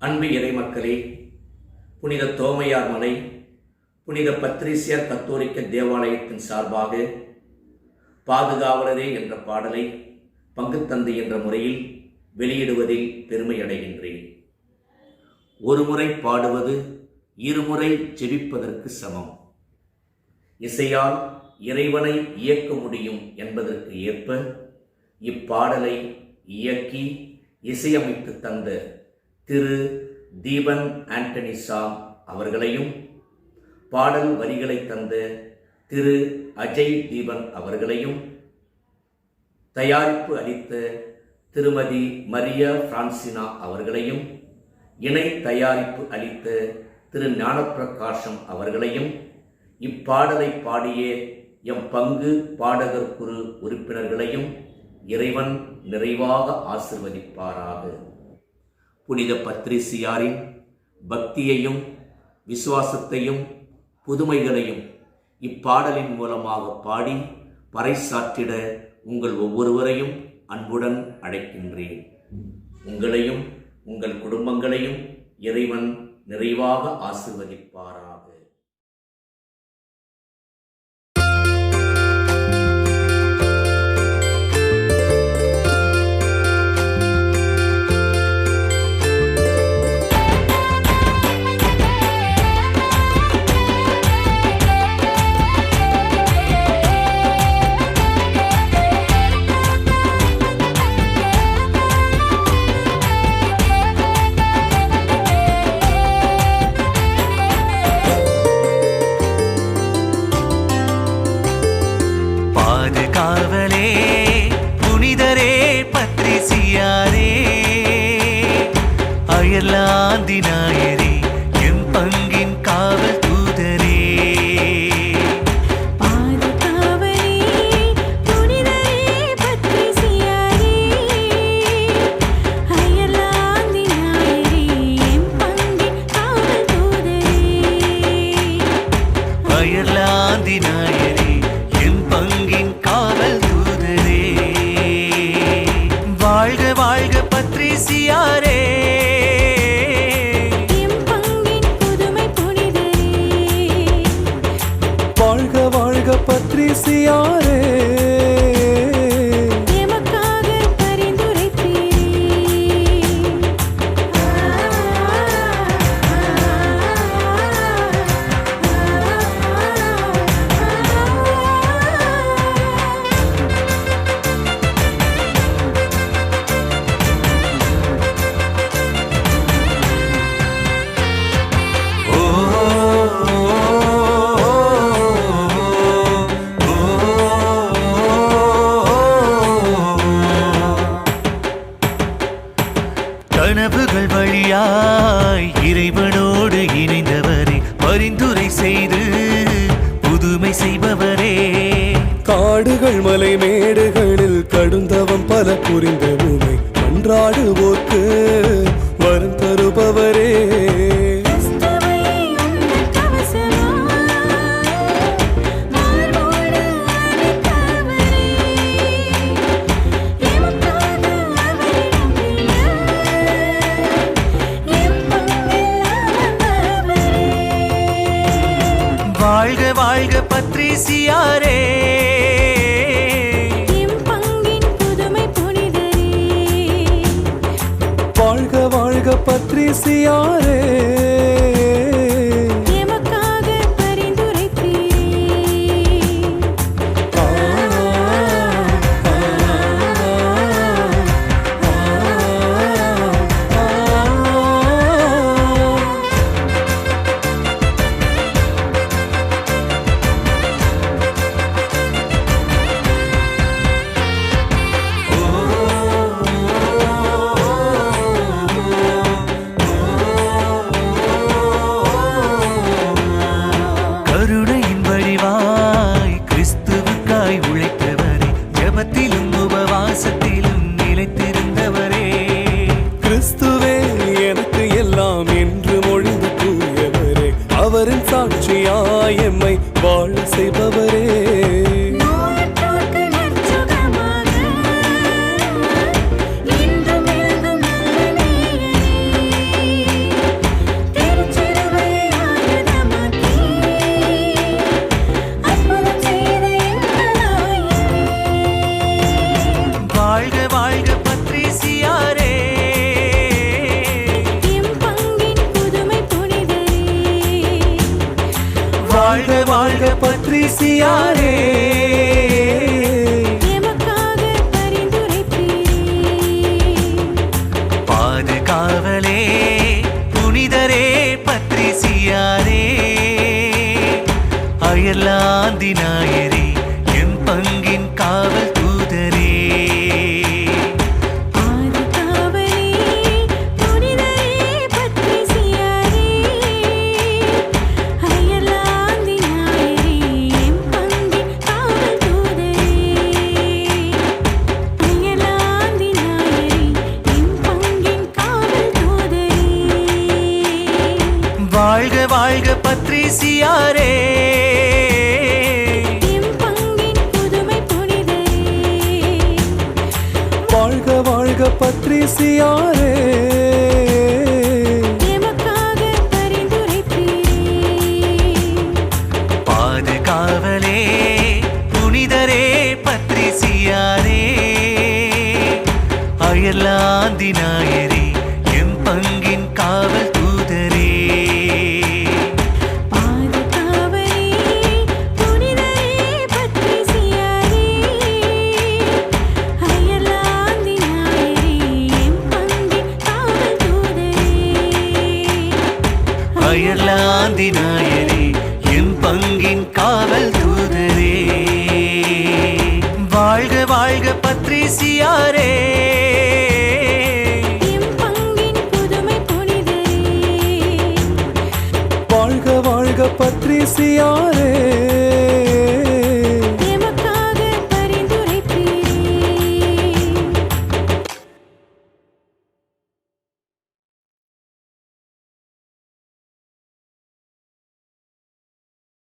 அன்பு இறைமக்களே புனித தோமையார் மலை புனித பத்ரிசியர் கத்தோலிக்க தேவாலயத்தின் சார்பாக பாதுகாவலரே என்ற பாடலை பங்குத்தந்தை என்ற முறையில் வெளியிடுவதில் பெருமையடைகின்றேன். ஒருமுறை பாடுவது இருமுறை ஜெபிப்பதற்கு சமம். இசையால் இறைவனை இயக்க முடியும் என்பதற்கு ஏற்ப இப்பாடலை இயக்கி இசையமைத்து தந்த திரு தீபன் ஆண்டனி சாம் அவர்களையும் பாடல் வரிகளை தந்த திரு அஜய் தீபன் அவர்களையும் தயாரிப்பு அளித்த திருமதி மரியா பிரான்சினா அவர்களையும் இணை தயாரிப்பு அளித்த திரு ஞானப்பிரகாஷம் அவர்களையும் இப்பாடலை பாடிய எம் பங்கு பாடகர் குழு உறுப்பினர்களையும் இறைவன் நிறைவாக ஆசிர்வதிப்பாராக. புனித பத்ரிசியாரின் பக்தியையும் விசுவாசத்தையும் புதுமைகளையும் இப்பாடலின் மூலமாக பாடி பறைசாற்றிட உங்கள் ஒவ்வொருவரையும் அன்புடன் அழைக்கின்றேன். உங்களையும் உங்கள் குடும்பங்களையும் இறைவன் நிறைவாக ஆசிர்வதிப்பாரா? பாதுகாவலே பத்ரிசியாரே கனவுகள் வழியாய் இறைவனோடு இணைந்தவரே பரிந்துரை செய்து புதுமை செய்பவரே. காடுகள் மலை மேடுகளில் கடுந்தவம் பல புரிந்த உமை மன்றாடுவோர்க்கு பத்ரிசியாரே. வாழ்க வாழ்க பத்ரிசியாரே. அவரின் சாட்சியாய் வாழ செய்பவரே. வாழ்க வாழ்க பத்ரிசியாரே. பத்ரிசியாரே. வாழ்க வாழ்க பத்ரிசியாரே. பாதுகாவலே புனிதரே பத்ரிசியாரே. அயர்லாந்தி நாயரே. ஆதி நாயனே என் பங்கின் காவல் தூதரே. வாழ்க வாழ்க பத்ரிசியாரே. வாழ்க வாழ்க பத்ரிசியாரே.